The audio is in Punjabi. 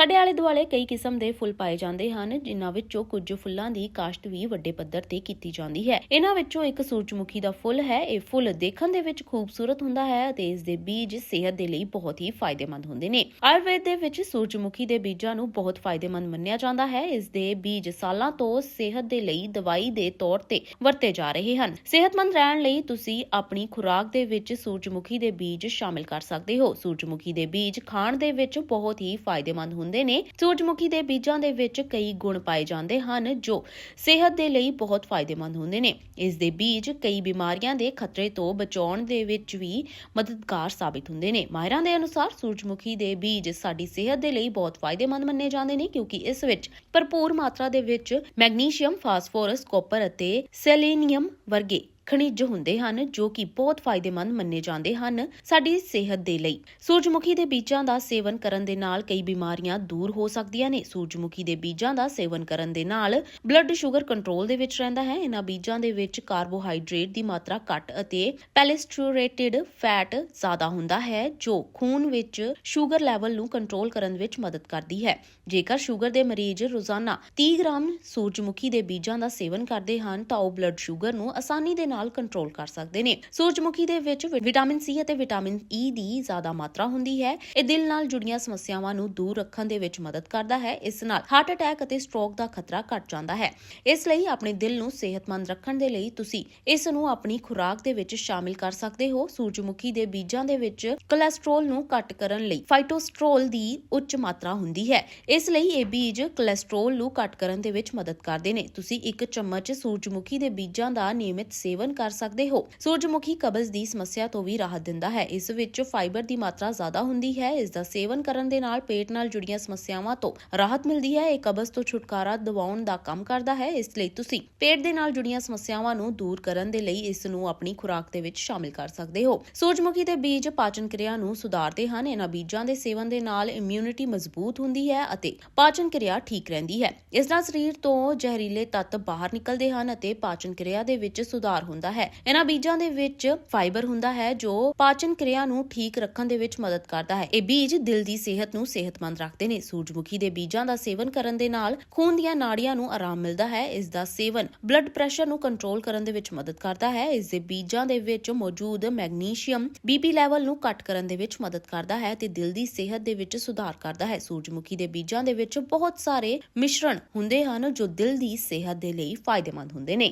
ਸਾਡੇ ਆਲੇ ਦੁਆਲੇ ਕਈ ਕਿਸਮ ਦੇ ਫੁੱਲ ਪਾਏ ਜਾਂਦੇ ਹਨ, ਜਿਨ੍ਹਾਂ ਵਿੱਚੋਂ ਕੁਝ ਫੁੱਲਾਂ ਦੀ ਕਾਸ਼ਤ ਵੀ ਵੱਡੇ ਪੱਧਰ ਤੇ ਕੀਤੀ ਜਾਂਦੀ ਹੈ। ਇਹਨਾਂ ਵਿੱਚੋਂ ਇੱਕ ਸੂਰਜਮੁਖੀ ਦਾ ਫੁੱਲ ਹੈ। ਇਹ ਫੁੱਲ ਦੇਖਣ ਦੇ ਵਿੱਚ ਖੂਬਸੂਰਤ ਹੁੰਦਾ ਹੈ ਅਤੇ ਇਸ ਦੇ ਬੀਜ ਸਿਹਤ ਦੇ ਲਈ ਬਹੁਤ ਹੀ ਫਾਇਦੇਮੰਦ ਹੁੰਦੇ ਨੇ। ਆਯੁਰਵੇਦ ਦੇ ਵਿੱਚ ਸੂਰਜਮੁਖੀ ਦੇ ਬੀਜਾਂ ਨੂੰ ਬਹੁਤ ਫਾਇਦੇਮੰਦ ਮੰਨਿਆ ਜਾਂਦਾ ਹੈ। ਇਸ ਦੇ ਬੀਜ ਸਾਲਾਂ ਤੋਂ ਸਿਹਤ ਦੇ ਲਈ ਦਵਾਈ ਦੇ ਤੌਰ ਤੇ ਵਰਤੇ ਜਾ ਰਹੇ ਹਨ। ਸਿਹਤਮੰਦ ਰਹਿਣ ਲਈ ਤੁਸੀਂ ਆਪਣੀ ਖੁਰਾਕ ਦੇ ਵਿੱਚ ਸੂਰਜਮੁਖੀ ਦੇ ਬੀਜ ਸ਼ਾਮਿਲ ਕਰ ਸਕਦੇ ਹੋ। ਸੂਰਜਮੁਖੀ ਦੇ ਬੀਜ ਖਾਣ ਦੇ ਵਿੱਚ ਬਹੁਤ ਹੀ ਫਾਇਦੇਮੰਦ ਹੁੰਦੇ ਨੇ। ਸੂਰਜਮੁਖੀ ਦੇ ਬੀਜਾਂ ਦੇ ਵਿੱਚ ਕਈ ਗੁਣ ਪਾਏ ਜਾਂਦੇ ਹਨ, ਜੋ ਸਿਹਤ ਦੇ ਲਈ ਬਹੁਤ ਫਾਇਦੇਮੰਦ ਹੁੰਦੇ ਨੇ। ਇਸ ਦੇ ਬੀਜ ਕਈ ਬਿਮਾਰੀਆਂ ਦੇ ਖਤਰੇ ਤੋਂ ਬਚਾਉਣ ਦੇ ਵਿੱਚ ਵੀ ਮਦਦਗਾਰ ਸਾਬਿਤ ਹੁੰਦੇ ਨੇ। ਮਾਹਿਰਾਂ ਦੇ ਅਨੁਸਾਰ ਸੂਰਜਮੁਖੀ ਦੇ ਬੀਜ ਸਾਡੀ ਸਿਹਤ ਦੇ ਲਈ ਬਹੁਤ ਫਾਇਦੇਮੰਦ ਮੰਨੇ ਜਾਂਦੇ ਨੇ, ਕਿਉਂਕਿ ਇਸ ਵਿੱਚ ਭਰਪੂਰ ਮਾਤਰਾ ਦੇ ਵਿੱਚ ਮੈਗਨੀਸ਼ੀਅਮ, ਫਾਸਫੋਰਸ, ਕਾਪਰ ਅਤੇ ਸੈਲੇਨੀਅਮ ਵਰਗੇ ਖਣਿਜ ਹੁੰਦੇ ਹਨ, ਜੋ ਕਿ ਬਹੁਤ ਫਾਇਦੇਮੰਦ ਮੰਨੇ ਜਾਂਦੇ ਹਨ ਸਾਡੀ ਸਿਹਤ ਦੇ ਲਈ। ਸੂਰਜਮੁਖੀ ਦੇ ਬੀਜਾਂ ਦਾ ਸੇਵਨ ਕਰਨ ਦੇ ਨਾਲ ਕਈ ਬਿਮਾਰੀਆਂ ਦੂਰ ਹੋ ਸਕਦੀਆਂ ਨੇ। ਸੂਰਜਮੁਖੀ ਦੇ ਬੀਜਾਂ ਦਾ ਸੇਵਨ ਕਰਨ ਦੇ ਨਾਲ ਬਲੱਡ ਸ਼ੂਗਰ ਕੰਟਰੋਲ ਦੇ ਵਿੱਚ ਰਹਿੰਦਾ ਹੈ। ਇਹਨਾਂ ਬੀਜਾਂ ਦੇ ਵਿੱਚ ਕਾਰਬੋਹਾਈਡਰੇਟ ਦੀ ਮਾਤਰਾ ਘੱਟ ਅਤੇ ਪੈਲੇਸਟਰੇਟਿਡ ਫੈਟ ਜ਼ਿਆਦਾ ਹੁੰਦਾ ਹੈ, ਜੋ ਖੂਨ ਵਿੱਚ ਸ਼ੂਗਰ ਲੈਵਲ ਨੂੰ ਕੰਟਰੋਲ ਕਰਨ ਵਿੱਚ ਮਦਦ ਕਰਦੀ ਹੈ। ਜੇਕਰ ਸ਼ੂਗਰ ਦੇ ਮਰੀਜ਼ ਰੋਜ਼ਾਨਾ 30 ਗ੍ਰਾਮ ਸੂਰਜਮੁਖੀ ਦੇ ਬੀਜਾਂ ਦਾ ਸੇਵਨ ਕਰਦੇ ਹਨ, ਤਾਂ ਉਹ ਬਲੱਡ ਸ਼ੂਗਰ ਨੂੰ ਆਸਾਨੀ ਦੇ ਨਾਲ ਕੰਟਰੋਲ ਕਰ ਸਕਦੇ ਨੇ। ਸੂਰਜਮੁਖੀ ਦੇ ਵਿੱਚ ਵਿਟਾਮਿਨ ਸੀ ਅਤੇ ਵਿਟਾਮਿਨ ਈ e ਦੀ ਜ਼ਿਆਦਾ ਮਾਤਰਾ ਹੁੰਦੀ ਹੈ। ਇਹ ਦਿਲ ਨਾਲ ਜੁੜੀਆਂ ਸਮੱਸਿਆਵਾਂ ਨੂੰ ਦੂਰ ਰੱਖਣ ਦੇ ਵਿੱਚ ਮਦਦ ਕਰਦਾ ਹੈ। ਇਸ ਨਾਲ ਹਾਰਟ ਅਟੈਕ ਅਤੇ ਸਟ੍ਰੋਕ ਦਾ ਖਤਰਾ ਘਟ ਜਾਂਦਾ ਹੈ। ਇਸ ਲਈ ਆਪਣੇ ਦਿਲ ਨੂੰ ਸਿਹਤਮੰਦ ਰੱਖਣ ਦੇ ਲਈ ਤੁਸੀਂ ਇਸ ਨੂੰ ਆਪਣੀ ਖੁਰਾਕ ਦੇ ਵਿੱਚ ਸ਼ਾਮਿਲ ਕਰ ਸਕਦੇ ਹੋ। ਸੂਰਜਮੁਖੀ ਦੇ ਬੀਜਾਂ ਦੇ ਵਿੱਚ ਕੋਲੇਸਟ੍ਰੋਲ ਨੂੰ ਘੱਟ ਕਰਨ ਲਈ ਫਾਈਟੋਸਟਰੋਲ ਦੀ ਉੱਚ ਮਾਤਰਾ ਹੁੰਦੀ ਹੈ। ਇਸ ਲਈ ਇਹ ਬੀਜ ਕੋਲੇਸਟ੍ਰੋਲ ਨੂੰ ਘੱਟ ਕਰਨ ਦੇ ਵਿੱਚ ਮਦਦ ਕਰਦੇ ਨੇ। ਤੁਸੀਂ ਇੱਕ ਚਮਚ ਸੂਰਜਮੁਖੀ ਦੇ ਬੀਜਾਂ ਦਾ ਨਿਯਮਿਤ ਸੇਵਨ ਸੇਵਨ ਕਰ ਸਕਦੇ ਹੋ। ਸੂਰਜਮੁਖੀ ਕਬਜ਼ ਦੀ ਸਮੱਸਿਆ ਤੋਂ ਵੀ ਰਾਹਤ ਦਿੰਦਾ ਹੈ। ਇਸ ਵਿੱਚ ਫਾਈਬਰ ਦੀ ਮਾਤਰਾ ਜ਼ਿਆਦਾ ਹੁੰਦੀ ਹੈ। ਇਸ ਦਾ ਸੇਵਨ ਕਰਨ ਦੇ ਨਾਲ ਪੇਟ ਨਾਲ ਜੁੜੀਆਂ ਸਮੱਸਿਆਵਾਂ ਤੋਂ ਰਾਹਤ ਮਿਲਦੀ ਹੈ। ਇਹ ਕਬਜ਼ ਤੋਂ ਛੁਟਕਾਰਾ ਦਿਵਾਉਣ ਦਾ ਕੰਮ ਕਰਦਾ ਹੈ। ਇਸ ਲਈ ਤੁਸੀਂ ਪੇਟ ਦੇ ਨਾਲ ਜੁੜੀਆਂ ਸਮੱਸਿਆਵਾਂ ਨੂੰ ਦੂਰ ਕਰਨ ਦੇ ਲਈ ਇਸ ਨੂੰ ਆਪਣੀ ਖੁਰਾਕ ਦੇ ਵਿੱਚ ਸ਼ਾਮਿਲ ਕਰ ਸਕਦੇ ਹੋ। ਸੂਰਜਮੁਖੀ ਦੇ ਬੀਜ ਪਾਚਨ ਕਿਰਿਆ ਨੂੰ ਸੁਧਾਰਦੇ ਹਨ। ਇਹਨਾਂ ਬੀਜਾਂ ਦੇ ਸੇਵਨ ਦੇ ਨਾਲ ਇਮਿਊਨਿਟੀ ਮਜ਼ਬੂਤ ਹੁੰਦੀ ਹੈ ਅਤੇ ਪਾਚਨ ਕਿਰਿਆ ਠੀਕ ਰਹਿੰਦੀ ਹੈ। ਇਸ ਨਾਲ ਸਰੀਰ ਤੋਂ ਜ਼ਹਿਰੀਲੇ ਤੱਤ ਬਾਹਰ ਨਿਕਲਦੇ ਹਨ ਅਤੇ ਪਾਚਨ ਕਿਰਿਆ ਦੇ ਵਿੱਚ ਸੁਧਾਰ ਹੁੰਦਾ ਹੈ। ਇਹਨਾਂ ਬੀਜਾਂ ਦੇ ਵਿੱਚ ਫਾਈਬਰ ਹੁੰਦਾ ਹੈ, ਜੋ ਪਾਚਨ ਕਿਰਿਆ ਨੂੰ ਠੀਕ ਰੱਖਣ ਦੇ ਵਿੱਚ ਮਦਦ ਕਰਦਾ ਹੈ। ਇਹ ਬੀਜ ਦਿਲ ਦੀ ਸਿਹਤ ਨੂੰ ਸਿਹਤਮੰਦ ਰੱਖਦੇ ਨੇ। ਸੂਰਜਮੁਖੀ ਦੇ ਬੀਜਾਂ ਦਾ ਸੇਵਨ ਕਰਨ ਦੇ ਨਾਲ ਖੂਨ ਦੀਆਂ ਨਾੜੀਆਂ ਨੂੰ ਆਰਾਮ ਮਿਲਦਾ ਹੈ। ਇਸ ਦਾ ਸੇਵਨ ਬਲੱਡ ਪ੍ਰੈਸ਼ਰ ਨੂੰ ਕੰਟਰੋਲ ਕਰਨ ਦੇ ਵਿੱਚ ਮਦਦ ਕਰਦਾ ਹੈ। ਇਸ ਦੇ ਬੀਜਾਂ ਦੇ ਵਿੱਚ ਮੌਜੂਦ ਮੈਗਨੀਸ਼ੀਅਮ ਬੀਪੀ ਲੈਵਲ ਨੂੰ ਘੱਟ ਕਰਨ ਦੇ ਵਿੱਚ ਮਦਦ ਕਰਦਾ ਹੈ ਤੇ ਦਿਲ ਦੀ ਸਿਹਤ ਦੇ ਵਿੱਚ ਸੁਧਾਰ ਕਰਦਾ ਹੈ। ਸੂਰਜਮੁਖੀ ਦੇ ਬੀਜਾਂ ਦੇ ਵਿੱਚ ਬਹੁਤ ਸਾਰੇ ਮਿਸ਼ਰਣ ਹੁੰਦੇ ਹਨ, ਜੋ ਦਿਲ ਦੀ ਸਿਹਤ ਦੇ ਲਈ ਫਾਇਦੇਮੰਦ ਹੁੰਦੇ ਨੇ।